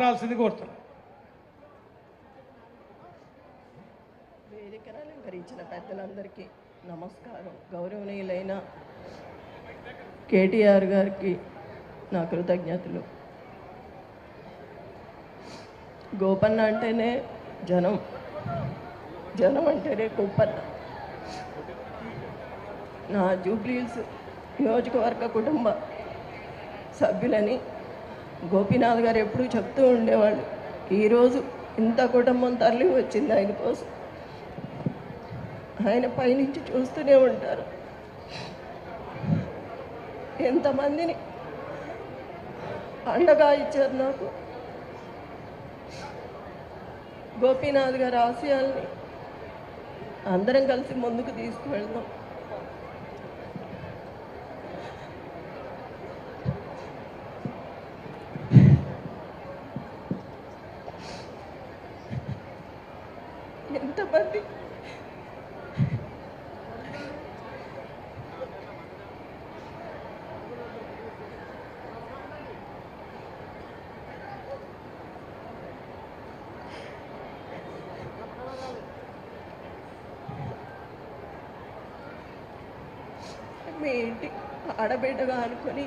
రాల్సింది కోరుతున్నాను వేదికను అలంకరించిన పెద్దలందరికీ నమస్కారం. గౌరవనీయులైన కేటీఆర్ గారికి నా కృతజ్ఞతలు. గోపన్న అంటేనే జనం. జనం అంటేనే గోపన్న. నా జూబ్లీల్స్ నియోజకవర్గ కుటుంబ సభ్యులని గోపీనాథ్ గారు ఎప్పుడూ చెప్తూ ఉండేవాళ్ళు ఈరోజు ఇంత కుటుంబం తరలి వచ్చింది ఆయన కోసం. ఆయన పైనుంచి చూస్తూనే ఉంటారు. ఎంతమందిని అండగా ఇచ్చారు నాకు. గోపీనాథ్ గారి ఆశయాల్ని అందరం కలిసి ముందుకు తీసుకువెళ్దాం. ఎంతమంది? మీ ఇంటి ఆడబిడ్డగా అనుకొని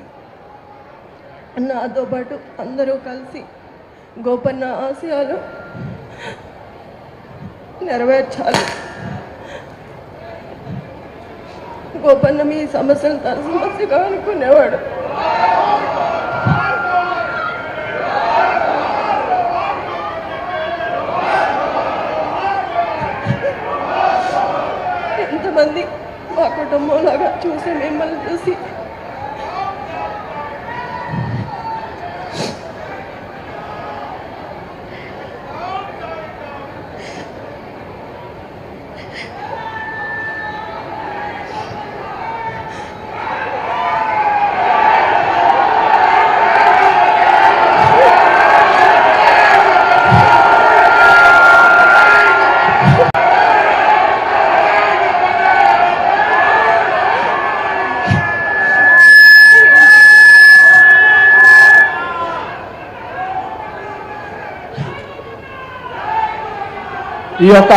నాతో పాటు అందరూ కలిసి గోపన్న ఆశయాలు నెరవేర్చాలి. గోపన్న మీ సమస్యలు తన సమస్యగా అనుకునేవాడు. ఎంతమంది మా కుటుంబంలాగా చూసి మిమ్మల్ని చూసి ఈ యొక్క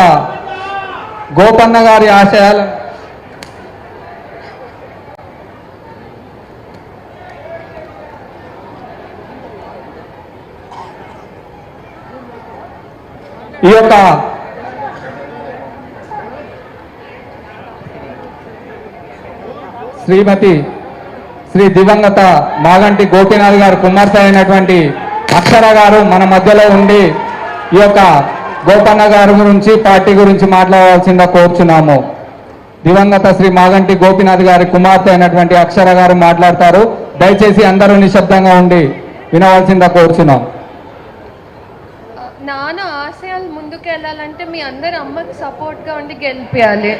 గోపన్న గారి ఆశయాలు. ఈ యొక్క శ్రీమతి శ్రీ దివంగత మాగంటి గోపీనాథ్ గారు కుమార్తె అయినటువంటి అక్షర గారు మన మధ్యలో ఉండి ఈ యొక్క గోపన్న గారి గురించి పార్టీ గురించి మాట్లాడాల్సిందా కోరుచున్నాము. దివంగత శ్రీ మాగంటి గోపినాథ్ గారి కుమార్తె అయినటువంటి అక్షర గారు మాట్లాడతారు. దయచేసి అందరూ నిశ్శబ్దంగా ఉండి వినవలసిందా కోరుచున్నాం. నాన్న ఆశయాలు ముందుకు వెళ్ళాలంటే మీ అందరు అమ్మకి సపోర్ట్గా ఉండి గెలిపించాలి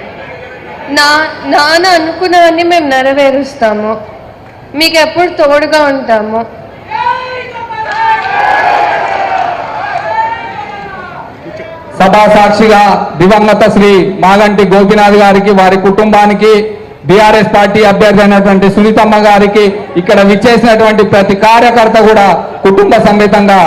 నా నాన్న అనుకున్నవన్నీ మేము నెరవేరుస్తాము. మీకు ఎప్పుడు తోడుగా ఉంటాము. సభా సాక్షిగా దివంగత శ్రీ మాగంటి గోపినాథ్ గారికి వారి కుటుంబానికి బీఆర్ఎస్ పార్టీ అభ్యర్థి అయినటువంటి సునీతమ్మ గారికి ఇక్కడ విచ్చేసినటువంటి ప్రతి కార్యకర్త కూడా కుటుంబ సమేతంగా